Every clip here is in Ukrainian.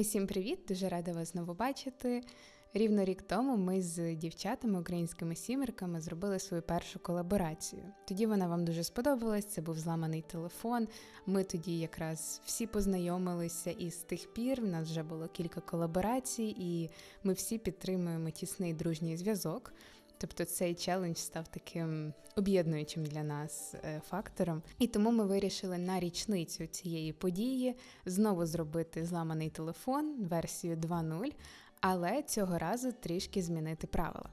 Усім привіт! Дуже рада вас знову бачити. Рівно рік тому ми з дівчатами, українськими сімерками, зробили свою першу колаборацію. Тоді вона вам дуже сподобалась. Це був зламаний телефон. Ми тоді якраз всі познайомилися, і з тих пір в нас вже було кілька колаборацій, і ми всі підтримуємо тісний дружній зв'язок. Тобто цей челендж став таким об'єднуючим для нас е, фактором. І тому ми вирішили на річницю цієї події знову зробити зламаний телефон версію 2.0, але цього разу трішки змінити правила.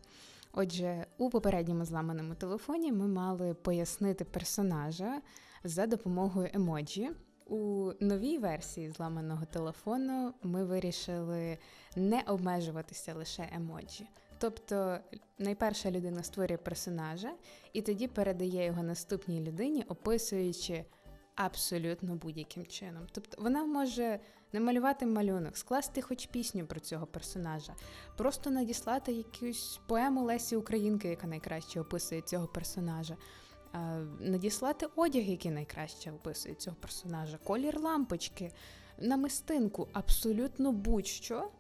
Отже, у попередньому зламаному телефоні ми мали пояснити персонажа за допомогою емоджі. У новій версії зламаного телефону ми вирішили не обмежуватися лише емоджі. Тобто найперша людина створює персонажа і тоді передає його наступній людині, описуючи абсолютно будь-яким чином. Тобто вона може намалювати малюнок, скласти хоч пісню про цього персонажа, просто надіслати якусь поему Лесі Українки, яка найкраще описує цього персонажа. Надіслати одяг, який найкраще описує цього персонажа, колір лампочки, намистинку, абсолютно будь-що,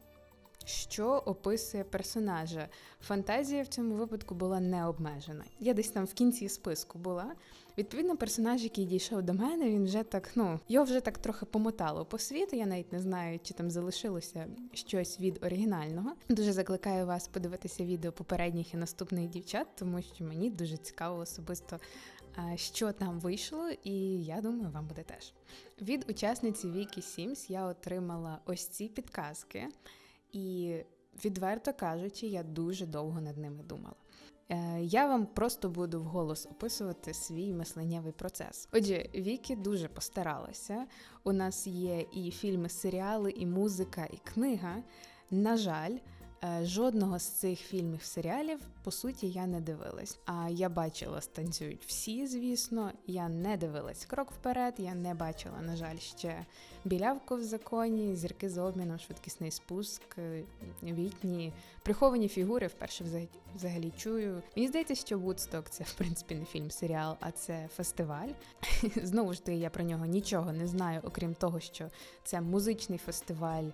що описує персонажа. Фантазія в цьому випадку була не обмежена. Я десь там в кінці списку була. Відповідно, персонаж, який дійшов до мене, він вже так, ну його вже так трохи помотало по світу. Я навіть не знаю, чи там залишилося щось від оригінального. Дуже закликаю вас подивитися відео попередніх і наступних дівчат, тому що мені дуже цікаво особисто. Що там вийшло, і я думаю, вам буде теж. Від учасниці Вікі Сімс я отримала ось ці підказки. І, відверто кажучи, я дуже довго над ними думала. Е, я вам просто буду вголос описувати свій мисленнєвий процес. Отже, Вікі дуже постаралася. У нас є і фільми, серіали, і музика, і книга. На жаль. Е, жодного з цих фільмів серіалів, по суті, я не дивилась. А я бачила станцюють всі, звісно. Я не дивилась крок вперед. Я не бачила, на жаль, ще білявку в законі, зірки з обміном, швидкісний спуск, е, вітні, приховані фігури. Вперше взагалі чую. Мені здається, що Вудсток це в принципі не фільм, серіал, а це фестиваль. Знову ж таки, я про нього нічого не знаю, окрім того, що це музичний фестиваль.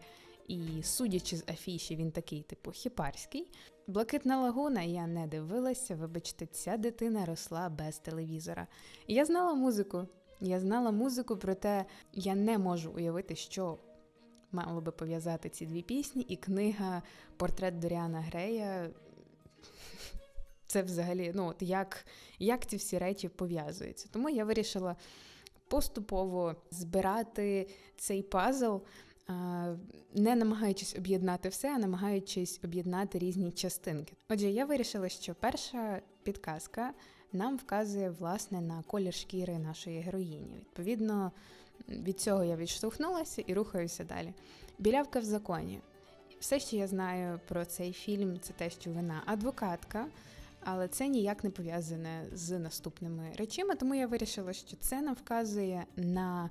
І судячи з афіші, він такий, типу, хіпарський. Блакитна лагуна я не дивилася, вибачте, ця дитина росла без телевізора. Я знала музику. Я знала музику, проте я не можу уявити, що мало би пов'язати ці дві пісні, і книга Портрет Доріана Грея. Це взагалі, ну от як, як ці всі речі пов'язуються. Тому я вирішила поступово збирати цей пазл не намагаючись об'єднати все, а намагаючись об'єднати різні частинки. Отже, я вирішила, що перша підказка нам вказує власне на колір шкіри нашої героїні. Відповідно, від цього я відштовхнулася і рухаюся далі. Білявка в законі. Все, що я знаю про цей фільм, це те, що вона адвокатка, але це ніяк не пов'язане з наступними речами, тому я вирішила, що це нам вказує на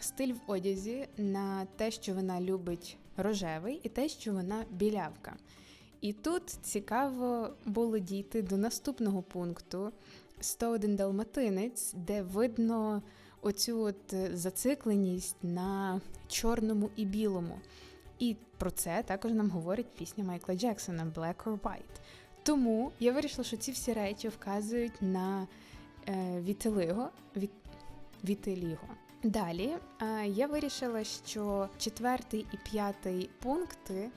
стиль в одязі на те, що вона любить рожевий, і те, що вона білявка. І тут цікаво було дійти до наступного пункту 101 далматинець, де видно оцю от е, зацикленість на чорному і білому. І про це також нам говорить пісня Майкла Джексона Black or White. Тому я вирішила, що ці всі речі вказують на е, вітилиго, віт, вітиліго. Далі е, я вирішила, що четвертий і п'ятий пункти е,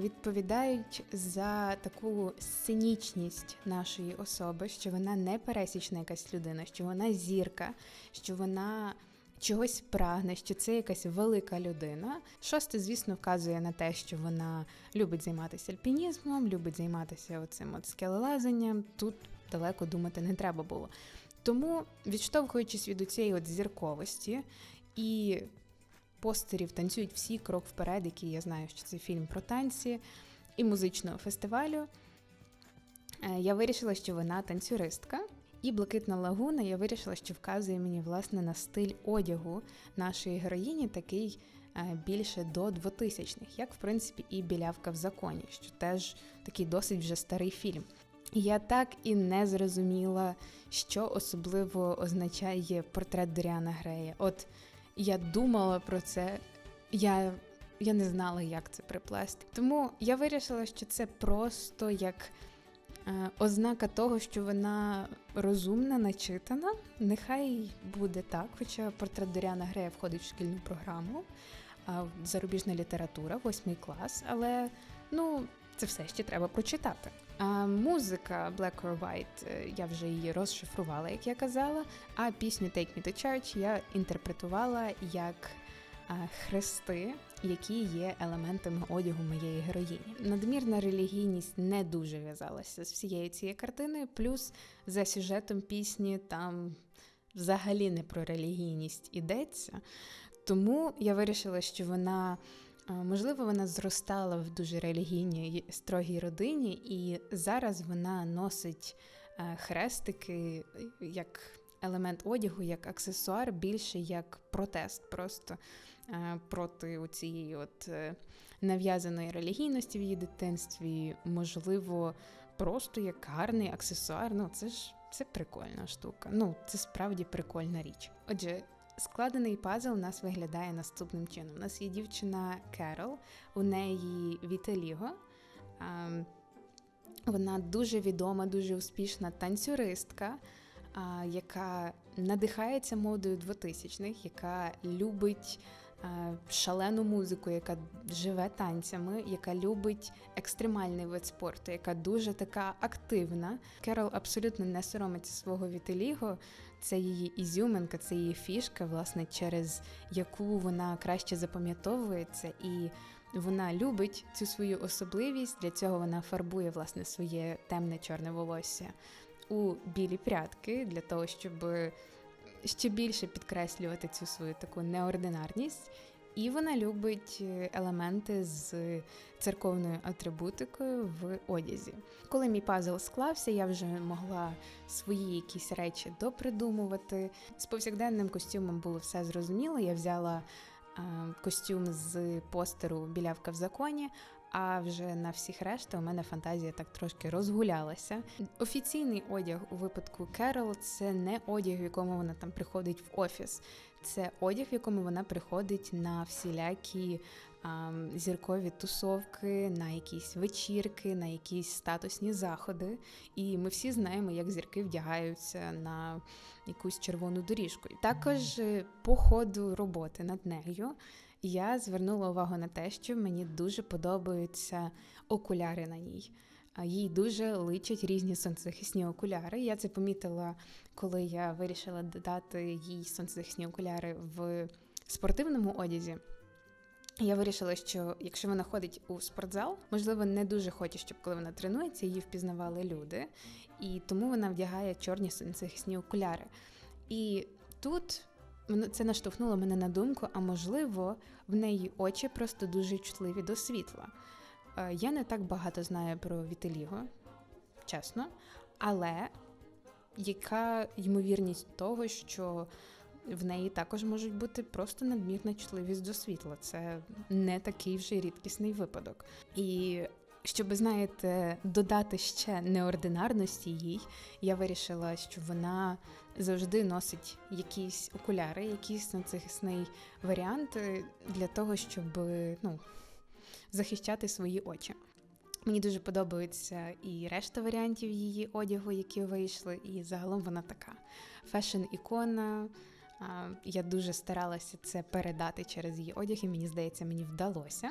відповідають за таку сценічність нашої особи, що вона не пересічна якась людина, що вона зірка, що вона. Чогось прагне, що це якась велика людина. Шосте, звісно, вказує на те, що вона любить займатися альпінізмом, любить займатися оцим от скелелазанням. Тут далеко думати не треба було. Тому, відштовхуючись від цієї от зірковості і постерів танцюють всі крок вперед, який я знаю, що це фільм про танці і музичного фестивалю, е, я вирішила, що вона танцюристка. І блакитна лагуна я вирішила, що вказує мені власне на стиль одягу нашої героїні, такий е, більше до 2000-х, як в принципі і білявка в законі, що теж такий досить вже старий фільм. Я так і не зрозуміла, що особливо означає портрет Доріана Грея. От я думала про це, я я не знала, як це приплести. Тому я вирішила, що це просто як е, ознака того, що вона розумна, начитана. Нехай буде так, хоча портрет Доріана Грея входить в шкільну програму, а зарубіжна література, восьмий клас, але ну. Це все ще треба прочитати. А музика Black or White, е, я вже її розшифрувала, як я казала. А пісню Take Me to Church я інтерпретувала як хрести, які є елементами одягу моєї героїні. Надмірна релігійність не дуже в'язалася з всією цією картиною, плюс за сюжетом пісні там взагалі не про релігійність ідеться. Тому я вирішила, що вона. Можливо, вона зростала в дуже релігійній строгій родині, і зараз вона носить хрестики як елемент одягу, як аксесуар, більше як протест, просто проти цієї от е, нав'язаної релігійності в її дитинстві, можливо, просто як гарний аксесуар. Ну, це ж це прикольна штука. Ну, це справді прикольна річ. Отже. Складений пазл у нас виглядає наступним чином. У нас є дівчина Керол, у неї Віталіго. Вона дуже відома, дуже успішна танцюристка, яка надихається модою 2000-х, яка любить шалену музику, яка живе танцями, яка любить екстремальний вид спорту, яка дуже така активна. Керол абсолютно не соромиться свого вітеліго. Це її ізюминка, це її фішка, власне, через яку вона краще запам'ятовується, і вона любить цю свою особливість. Для цього вона фарбує власне своє темне чорне волосся у білі прядки для того, щоб ще більше підкреслювати цю свою таку неординарність. І вона любить е, елементи з церковною атрибутикою в одязі. Коли мій пазл склався, я вже могла свої якісь речі допридумувати. З повсякденним костюмом було все зрозуміло. Я взяла е, костюм з постеру Білявка в законі, а вже на всіх решта у мене фантазія так трошки розгулялася. Офіційний одяг у випадку Керол це не одяг, в якому вона там приходить в офіс. Це одяг, в якому вона приходить на всілякі а, зіркові тусовки, на якісь вечірки, на якісь статусні заходи. І ми всі знаємо, як зірки вдягаються на якусь червону доріжку. Також е, по ходу роботи над нею я звернула увагу на те, що мені дуже подобаються окуляри на ній. Їй дуже личать різні сонцезахисні окуляри. Я це помітила, коли я вирішила додати їй сонцезахисні окуляри в спортивному одязі. Я вирішила, що якщо вона ходить у спортзал, можливо, не дуже хоче, щоб коли вона тренується, її впізнавали люди, і тому вона вдягає чорні сонцезахисні окуляри. І тут це наштовхнуло мене на думку, а можливо, в неї очі просто дуже чутливі до світла. Е, я не так багато знаю про Вітеліго, чесно, але яка ймовірність того, що в неї також можуть бути просто надмірна чутливість до світла. Це не такий вже рідкісний випадок. І щоб, знаєте, додати ще неординарності їй, я вирішила, що вона завжди носить якісь окуляри, якийсь нацихисний варіант е, для того, щоб ну, захищати свої очі. Мені дуже подобається і решта варіантів її одягу, які вийшли, і загалом вона така фешн-ікона. Я дуже старалася це передати через її одяг, і мені здається, мені вдалося.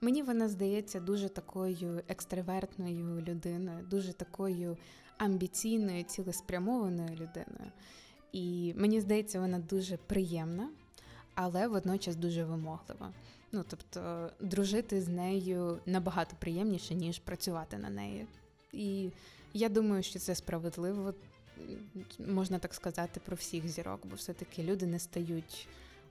Мені вона здається дуже такою екстравертною людиною, дуже такою амбіційною, цілеспрямованою людиною. І мені здається, вона дуже приємна, але водночас дуже вимоглива. Ну тобто, дружити з нею набагато приємніше, ніж працювати на неї. І я думаю, що це справедливо можна так сказати про всіх зірок, бо все-таки люди не стають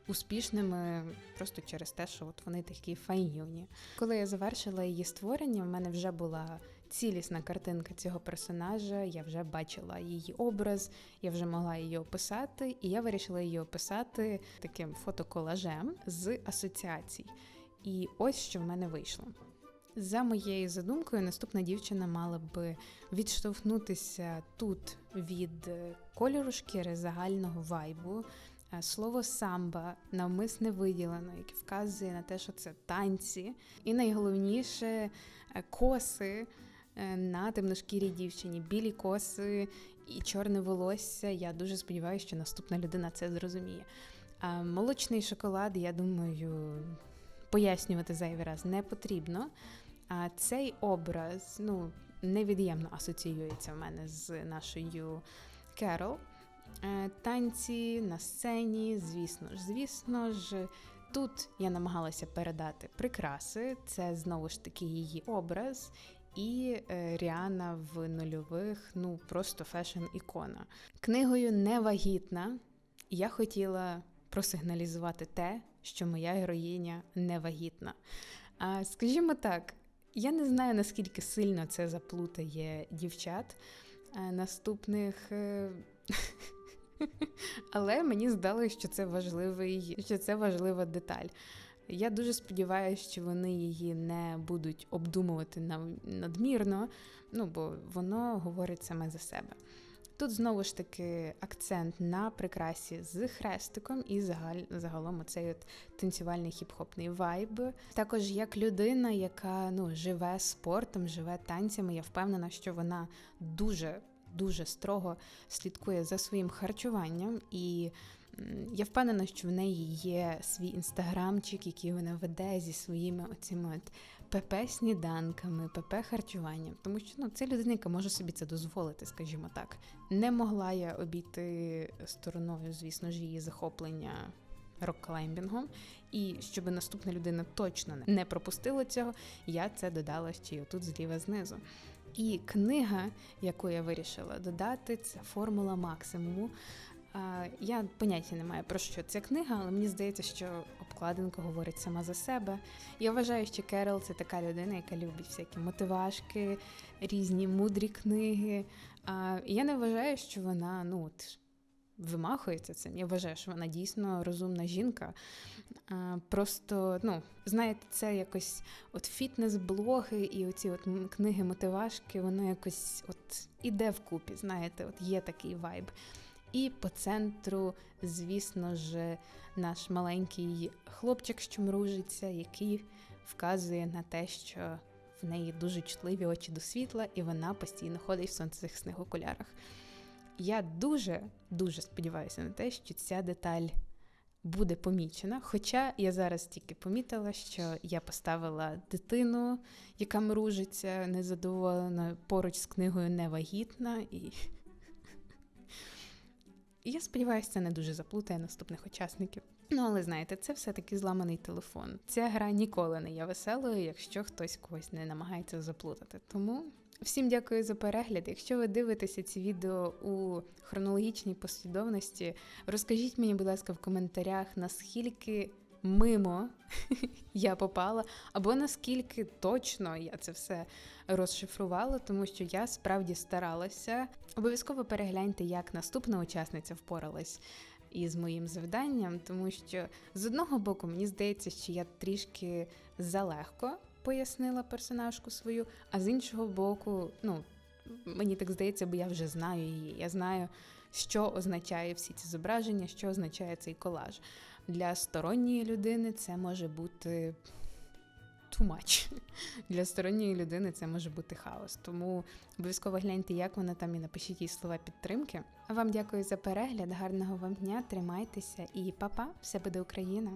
успішними просто через те, що от вони такі файнюні. Коли я завершила її створення, в мене вже була цілісна картинка цього персонажа. Я вже бачила її образ, я вже могла її описати, і я вирішила її описати таким фотоколажем з асоціацій. І ось що в мене вийшло. За моєю задумкою, наступна дівчина мала би відштовхнутися тут від кольору шкіри загального вайбу, Е, Слово самба навмисне виділено, яке вказує на те, що це танці, і найголовніше е, коси е, на темношкірій дівчині, білі коси і чорне волосся. Я дуже сподіваюся, що наступна людина це зрозуміє. А молочний шоколад, я думаю, пояснювати зайвий раз не потрібно. А цей образ ну, невід'ємно асоціюється в мене з нашою Керол. Е, Танці на сцені, звісно ж, звісно ж. Тут я намагалася передати прикраси, це знову ж таки її образ, і е, Ріана в нульових, ну просто фешн-ікона. Книгою Невагітна я хотіла просигналізувати те, що моя героїня невагітна. А скажімо так, я не знаю наскільки сильно це заплутає дівчат е, наступних. е, Але мені здалося, що це важливий, що це важлива деталь. Я дуже сподіваюся, що вони її не будуть обдумувати надмірно, ну бо воно говорить саме за себе. Тут знову ж таки акцент на прикрасі з хрестиком і загаль, загалом оцей от танцювальний хіп-хопний вайб. Також як людина, яка ну живе спортом, живе танцями, я впевнена, що вона дуже дуже строго слідкує за своїм харчуванням, і я впевнена, що в неї є свій інстаграмчик, який вона веде зі своїми оцими от ПП-сніданками, ПП-харчуванням. Тому що ну, це людина, яка може собі це дозволити, скажімо так. Не могла я обійти стороною, звісно ж, її захоплення рок-клаймбінгом. І щоб наступна людина точно не пропустила цього, я це додала ще й отут зліва знизу. І книга, яку я вирішила додати, це формула максимуму. Я поняття не маю про що ця книга, але мені здається, що обкладинка говорить сама за себе. Я вважаю, що Керол це така людина, яка любить всякі мотивашки, різні мудрі книги. Я не вважаю, що вона ну от вимахується цим. Я вважаю, що вона дійсно розумна жінка. Просто, ну, знаєте, це якось от фітнес-блоги і оці от книги мотивашки, воно якось от іде вкупі, знаєте, от є такий вайб. І по центру, звісно ж, наш маленький хлопчик, що мружиться, який вказує на те, що в неї дуже чутливі очі до світла, і вона постійно ходить в сонцезахисних окулярах. Я дуже дуже сподіваюся на те, що ця деталь буде помічена. Хоча я зараз тільки помітила, що я поставила дитину, яка мружиться, незадоволена поруч з книгою Невагітна, і і я сподіваюся, це не дуже заплутає наступних учасників. Ну, але знаєте, це все-таки зламаний телефон. Ця гра ніколи не є веселою, якщо хтось когось не намагається заплутати. Тому всім дякую за перегляд. Якщо ви дивитеся ці відео у хронологічній послідовності, розкажіть мені, будь ласка, в коментарях, наскільки мимо я попала, або наскільки точно я це все розшифрувала, тому що я справді старалася. Обов'язково перегляньте, як наступна учасниця впоралась із моїм завданням, тому що з одного боку мені здається, що я трішки залегко пояснила персонажку свою, а з іншого боку, ну мені так здається, бо я вже знаю її. Я знаю, що означає всі ці зображення, що означає цей колаж. Для сторонньої людини це може бути too much. Для сторонньої людини це може бути хаос. Тому обов'язково гляньте, як вона там і напишіть їй слова підтримки. Вам дякую за перегляд, гарного вам дня, тримайтеся і па-па, все буде Україна!